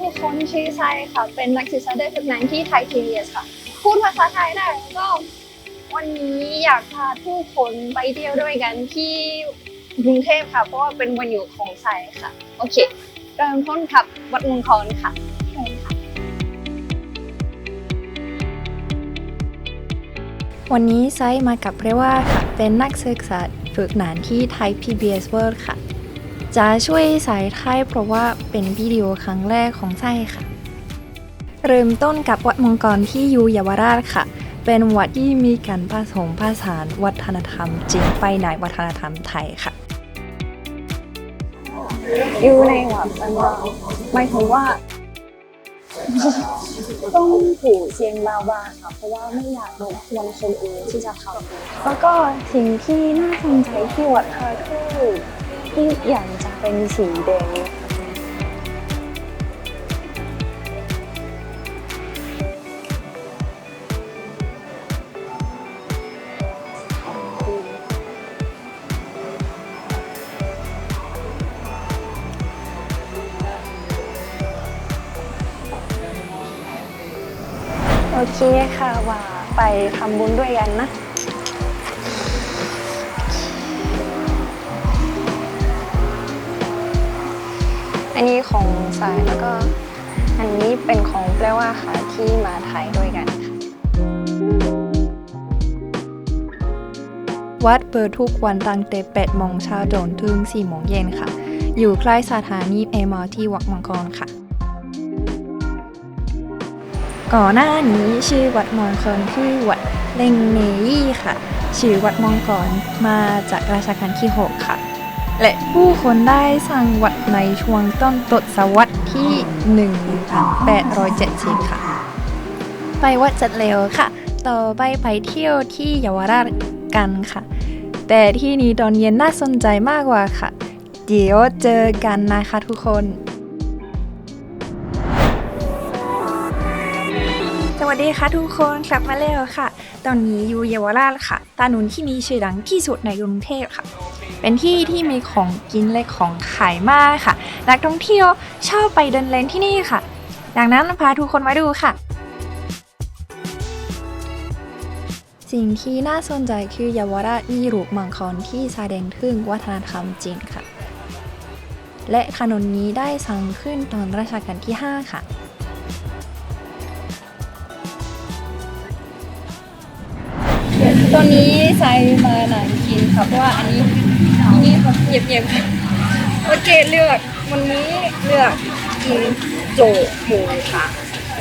ทุกคนชื่อไซค่ะ เป็นนักศึกษาได้ฝึกงานที่ไทยทีเวีค่ะ พูดภาษาไทยได้แล้วก็ วันนี้อยากพาทุกคนไปเที่ยวด้วยกันที่กรุงเทพค่ะ เพราะว่าเป็นวันหยุดของไซค่ะ โอเค เริ่มต้นกับวัดมงคลค่ะเชิญค่ะ วันนี้ไซมากับเรว่าค่ะ เป็นนักศึกษาฝึกงานที่ไทย PBS World ค่ะ จะช่วยสายไทยเพราะว่าเป็นวิดีโอครั้งแรกของไซต์ค่ะ เริ่มต้นกับวัดมังกรที่ยูเยาวราชค่ะ เป็นวัดที่มีการผสมผสานวัฒนธรรมจีนไปในวัฒนธรรมไทยค่ะอยู่ในวัดมันว่าหมายถึงว่า ต้องผูเสียงเบาค่ะ เพราะว่าไม่อยากรบกวนคนอื่นที่จะเข้าแล้วก็สิ่งที่น่าสนใจที่วัดค่ะคือ ที่อย่างจะเป็นสีแดงโอเคค่ะว่าไปทำบุญด้วยกันนะ อันนี้ของสายแล้วก็อันนี้เป็นของแปลว่าค่ะที่มาถ่ายด้วยกันค่ะวัดเปิดทุกวันตั้งแต่8โมงเช้าจนถึง4โมงเย็นค่ะ อยู่ใกล้สถานีเอมอที่วัดมังกรค่ะ ก่อนหน้านี้ชื่อวัดมังกรคือวัดเล่งเนยี่ค่ะ ชื่อวัดมังกรมาจากราชการที่ 6 ค่ะ และผู้คนได้สร้างวัดในช่วงต้นทศวรรษที่ 1870 ค่ะ ไปวัดจัดเร็วค่ะ ต่อไปไปเที่ยวที่เยาวราชกันค่ะ แต่ที่นี้ตอนเย็นน่าสนใจมากกว่าค่ะ เดี๋ยวเจอกันนะคะทุกคนสวัสดีค่ะทุกคนกลับมาแล้วค่ะ ตอนนี้อยู่เยาวราชค่ะถนนที่มีชื่อดังที่สุดในกรุงเทพค่ะ เป็นที่ที่มีของกินและของขายมากค่ะ นักท่องเที่ยวชอบไปเดินเล่นที่นี่ค่ะ ดังนั้นพาทุกคนมาดูค่ะ สิ่งที่น่าสนใจคือเยาวราชมีรูปมังกรที่แสดงถึงวัฒนธรรมจีนค่ะ และถนนนี้ได้สร้างขึ้นตอนรัชกาลที่ 5 ค่ะตอนนี้ไซมาหนังกินค่ะเพราะว่าอันนี้ นนี้แบบเงียบๆโอเคเลือกวันนี้เลือกกินโจหมูค่ะ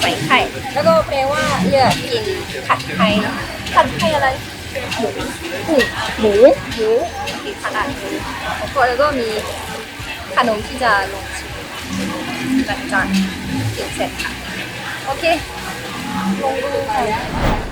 ใส่ไข่ แล้วก็แปลว่าเลือกกินผัดไทยผัดไทยอะไรหมูหมูหมูหมูติดขนาดนี้แล้วก็มีขนมที่จะลงชิมหลังจากกินเสร็จค่ะ โอเค ลงดูค่ะ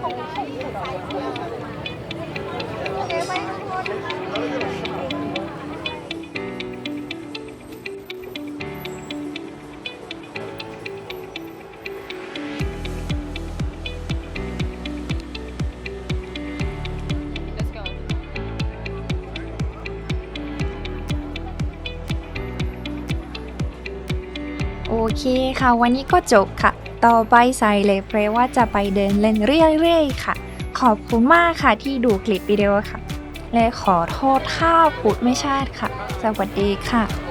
โอ เคค่ะ วันนี้ก็จบค่ะ ต่อไปใส่เลยเพราะว่าจะไปเดินเล่นเรื่อยๆค่ะ ขอบคุณมากค่ะที่ดูคลิปวิดีโอค่ะ และขอโทษถ้าพูดไม่ชาติค่ะ สวัสดีค่ะ